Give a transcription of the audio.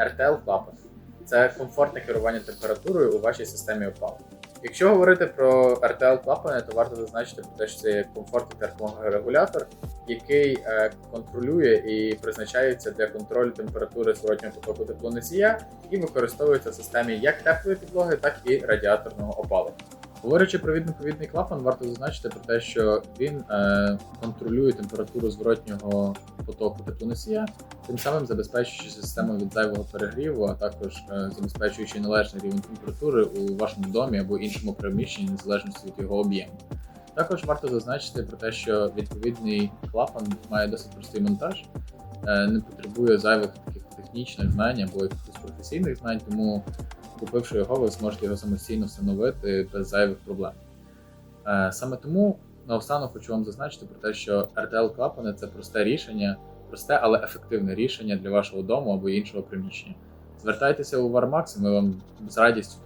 RTL клапан це комфортне керування температурою у вашій системі опалення. Якщо говорити про RTL клапани, то варто зазначити про те, що це комфортний терморегулятор, який е, контролює і призначається для контролю температури зворотнього потоку теплоносія і використовується в системі як теплої підлоги, так і радіаторного опалення. Говорячи про відноповідний клапан, варто зазначити про те, що він е, контролює температуру зворотнього потоку теплоносія, тим самим забезпечуючи систему від зайвого перегріву, а також е, забезпечуючи належний рівень температури у вашому домі або іншому приміщенні, незалежно від його об'єму. Також варто зазначити про те, що відповідний клапан має досить простий монтаж, е, не потребує зайвих таких технічних знань або якихось професійних знань, тому купивши його, ви зможете його самостійно встановити без зайвих проблем. Е, Саме тому наостанок хочу вам зазначити про те, що RTL клапани це просте рішення, просте, але ефективне рішення для вашого дому або іншого приміщення. Звертайтеся у Warmax, і ми вам з радістю.